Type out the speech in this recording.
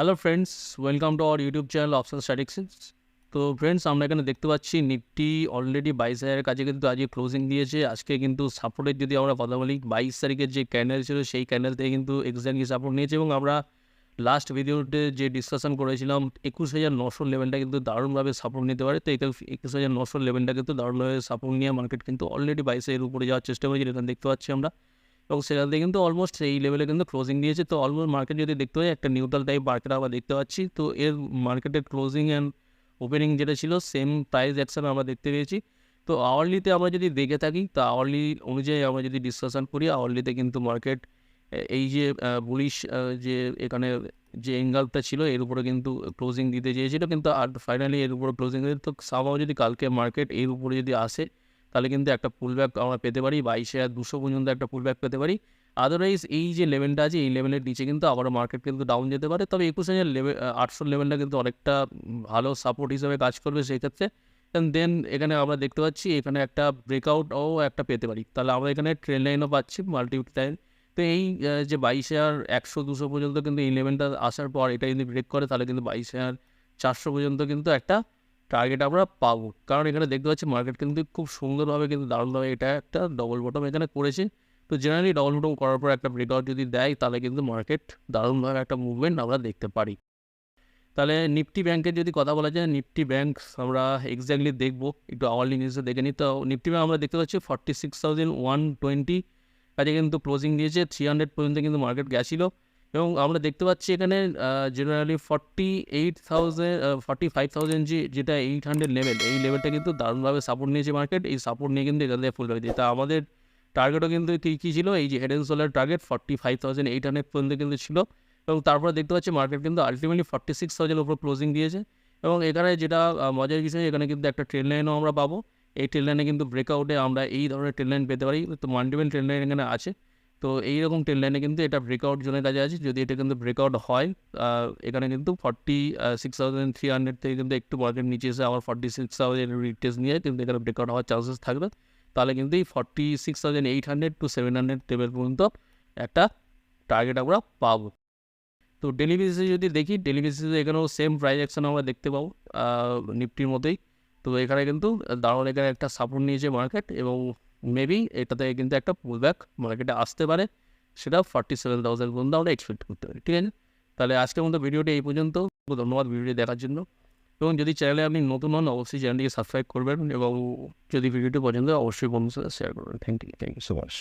Hello friends welcome to our YouTube channel option statics তো friends আমরা এখানে দেখতে পাচ্ছি নিফটি অলরেডি বাইশ হাজারের কাছে কিন্তু আজকে ক্লোজিং দিয়েছে। আজকে কিন্তু সাপোর্টের যদি আমরা কথা বলি, বাইশ তারিখের যে ক্যান্ডেল ছিল, সেই ক্যান্ডেল থেকে কিন্তু এক্স্যাক্টলি সাপোর্ট নিয়েছে এবং আমরা লাস্ট ভিডিওতে যে ডিসকাশন করেছিলাম, একুশ হাজার নশো লেভেলটা কিন্তু দারুণভাবে সাপোর্ট নিতে পারে। তো একুশ একুশ হাজার নশো লেভেলটা কিন্তু দারুণভাবে সাপোর্ট নিয়ে মার্কেট কিন্তু অলরেডি বাইশের উপরে যাওয়ার চেষ্টা করেছে, যেটা দেখতে পাচ্ছি আমরা। এবং সেখান থেকে কিন্তু অলমোস্ট এই লেভেলে কিন্তু ক্লোজিং দিয়েছে। তো অলমোস্ট মার্কেট যদি দেখতে হয়, একটা নিউট্রাল টাইপ মার্কেট আমরা দেখতে পাচ্ছি। তো এর মার্কেটের ক্লোজিং অ্যান্ড ওপেনিং যেটা ছিল সেম প্রাইস অ্যাকশন আমরা দেখতে পেয়েছি। তো আওয়ারলিতে আমরা যদি দেখে থাকি, তো আওয়ারলি অনুযায়ী আমরা যদি ডিসকাশন করি আওয়ারলিতে কিন্তু মার্কেট এই যে বুলিশ যে, এখানে যে এঙ্গালটা ছিল, এর উপরে কিন্তু ক্লোজিং দিতে চেয়েছিল। কিন্তু আর ফাইনালি এর উপরে ক্লোজিং দিতে, তো সামাও যদি কালকে মার্কেট এর উপরে যদি আসে তাহলে কিন্তু একটা পুল ব্যাক আমরা পেতে পারি বাইশে আর দুশো পর্যন্ত একটা পুল ব্যাক পেতে পারি। আদারওয়াইজ এই যে লেভেলটা আছে, এই লেভেলের নিচে কিন্তু আবারও মার্কেট কিন্তু ডাউন যেতে পারে। তবে একুশ হাজার লেভেল আটশো লেভেলটা কিন্তু অনেকটা ভালো সাপোর্ট হিসেবে কাজ করবে সেই ক্ষেত্রে। দেন এখানে আমরা দেখতে পাচ্ছি, এখানে একটা ব্রেকআউটও একটা পেতে পারি। তাহলে আমরা এখানে ট্রেন লাইনও পাচ্ছি মাল্টিপল টাইম তো এই যে বাইশ হাজার একশো, দুশো পর্যন্ত কিন্তু এই লেভেলটা আসার পর এটা যদি ব্রেক করে, তাহলে কিন্তু বাইশ হাজার চারশো পর্যন্ত কিন্তু একটা টার্গেট আমরা পাবো। কারণ এখানে দেখতে পাচ্ছি মার্কেট কিন্তু খুব সুন্দরভাবে কিন্তু দারুণভাবে এটা একটা ডবল বটম এখানে করেছে। তো জেনারেলি ডবল বটম করার পর একটা ব্রেকআউট যদি দেয়, তাহলে কিন্তু মার্কেট দারুণভাবে একটা মুভমেন্ট আমরা দেখতে পারি। তাহলে নিফটি ব্যাংকের যদি কথা বলা যায় নিফটি ব্যাংক আমরা এক্স্যাক্টলি দেখব। একটু আওয়ারলি নিউজে দেখে নিই। তো নিফটি ব্যাংক আমরা দেখতে পাচ্ছি forty six thousand one twenty কাজে কিন্তু ক্লোজিং দিয়েছে। থ্রি হান্ড্রেড পর্যন্ত কিন্তু মার্কেট গেছিল। এবং আমরা দেখতে পাচ্ছি এখানে generally forty eight thousand forty five thousand যে যেটা এইট হান্ড্রেড লেভেল এই লেভেলটা কিন্তু দারুণভাবে সাপোর্ট নিয়েছে মার্কেট এই সাপোর্ট নিয়ে কিন্তু এখান থেকে ফুল হয়ে তা আমাদের টার্গেটও কিন্তু কী ছিল? এই যে head and shoulder target forty five thousand eight hundred পর্যন্ত কিন্তু ছিল। এবং তারপরে দেখতে পাচ্ছি মার্কেট কিন্তু আলটিমেটলি ফর্টি সিক্স থাউজেন্ড উপর ক্লোজিং দিয়েছে। এবং এখানে যেটা মজার বিষয় এখানে কিন্তু একটা ট্রেন লাইনও আমরা পাবো। এই ট্রেন লাইনে কিন্তু ব্রেকআউটে আমরা এই ধরনের ট্রেন লাইন পেতে পারি। তো মাল্টিপল ট্রেন লাইন এখানে আছে। তো এইরকম ট্রেন লাইনে কিন্তু এটা ব্রেকআউট জোনের কাজে আছে। যদি এটা কিন্তু ব্রেকআউট হয় এখানে কিন্তু forty six thousand three hundred থেকে কিন্তু একটু মার্কেট নিচে এসে আবার ফর্টি সিক্স থাউজেন্ড রিটেস্ট নিয়ে কিন্তু এখানে ব্রেকআউট হওয়ার চান্সেস থাকবে। তাহলে কিন্তু এই forty six thousand eight hundred two seven hundred level পর্যন্ত একটা টার্গেট আমরা পাবো। তো ডেলি যদি দেখি ডেলি এখানেও সেম প্রাইস অ্যাকশন আমরা দেখতে পাবো নিফটির মতোই। তো এখানে কিন্তু দারুণ এখানে একটা সাপোর্ট নিয়েছে মার্কেট এবং মেবি এটাতে কিন্তু একটা পুল ব্যাক মার্কেটে আসতে পারে। সেটা ফর্টি সেভেন থাউজেন্ড পর্যন্ত আমরা এক্সপেক্ট করতে পারি ঠিক আছে? তাহলে আজকের মতো ভিডিওটি এই পর্যন্ত। ধন্যবাদ ভিডিওটি দেখার জন্য। এবং যদি চ্যানেলে আপনি নতুন হন, অবশ্যই চ্যানেলটিকে সাবস্ক্রাইব করবেন এবং যদি ভিডিওটি পছন্দ অবশ্যই বন্ধুর সাথে শেয়ার করবেন। Thank you thank you so much